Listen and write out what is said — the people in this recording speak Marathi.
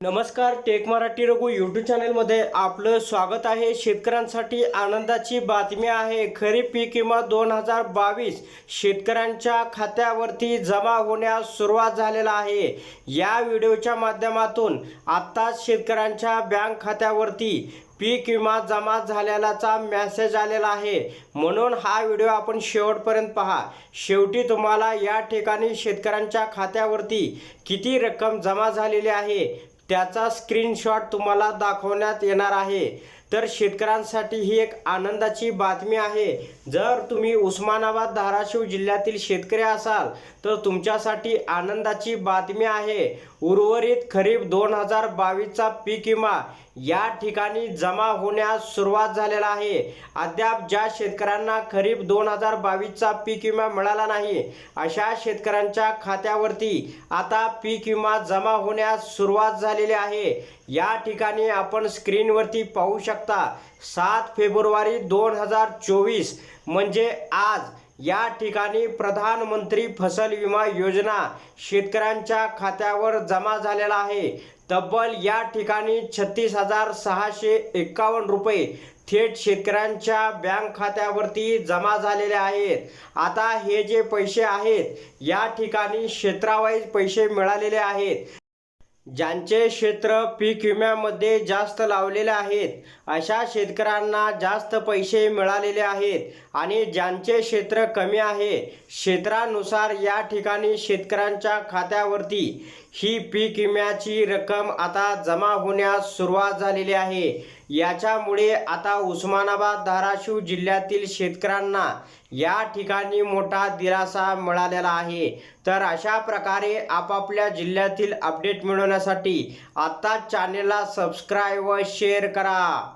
नमस्कार टेक मराठी रघु यूट्यूब चॅनलमध्ये आपलं स्वागत आहे. शेतकऱ्यांसाठी आनंदाची बातमी आहे. खरीप पीक विमा दोन हजार बावीस शेतकऱ्यांच्या खात्यावरती जमा होण्यास सुरुवात झालेला आहे. या व्हिडिओच्या माध्यमातून आत्ताच शेतकऱ्यांच्या बँक खात्यावरती पीक विमा जमा झालेलाचा मॅसेज आलेला आहे. म्हणून हा व्हिडिओ आपण शेवटपर्यंत पहा. शेवटी तुम्हाला या ठिकाणी शेतकऱ्यांच्या खात्यावरती किती रक्कम जमा झालेली आहे? त्याचा स्क्रीनशॉट तुम्हाला दाखवण्यात येणार आहे. तर शेतकऱ्यांसाठी ही एक आनंदाची बातमी आहे. जर तुम्ही उस्मानाबाद धाराशिव जिल्ह्यातील शेतकरी असाल तर तुमच्यासाठी आनंदाची बातमी आहे. उर्वरित खरीप दोन हजार बावीसचा पीक विमा या ठिकाणी जमा होण्यास सुरुवात झालेला आहे. अद्याप ज्या शेतकऱ्यांना खरीप दोन हजार बावीसचा पीक विमा मिळाला नाही अशा शेतकऱ्यांच्या खात्यावरती आता पीक विमा जमा होण्यास सुरुवात झालेली आहे. या ठिकाणी आपण स्क्रीनवरती पाहू शकता सात फेब्रुवारी दोन हजार चोवीस म्हणजे आज या ठिकाणी प्रधानमंत्री फसल विमा योजना शेतकऱ्यांच्या खात्यावर जमा झालेला आहे. तब्बल या ठिकाणी छत्तीस हजार सहाशे एक्कावन्न रुपये थेट शेतकऱ्यांच्या बँक खात्यावरती जमा झालेले आहेत. आता हे जे पैसे आहेत या ठिकाणी क्षेत्रावाईज पैसे मिळालेले आहेत. ज्यांचे क्षेत्र पीक विम्यामध्ये जास्त लावलेले आहेत अशा शेतकऱ्यांना जास्त पैसे मिळालेले आहेत आणि ज्यांचे क्षेत्र कमी आहे क्षेत्रानुसार या ठिकाणी शेतकऱ्यांच्या खात्यावरती ही पीक विम्याची रक्कम आता जमा होण्यास सुरुवात झालेली आहे. याच्यामुळे आता उस्मानाबाद धाराशिव जिल्ह्यातील शेतकऱ्यांना या ठिकाणी मोठा दिलासा मिळालेला आहे. तर अशा प्रकारे आपापल्या जिल्ह्यातील अपडेट मिळवण्यासाठी आत्ताच चॅनेलला सबस्क्राईब व शेअर करा.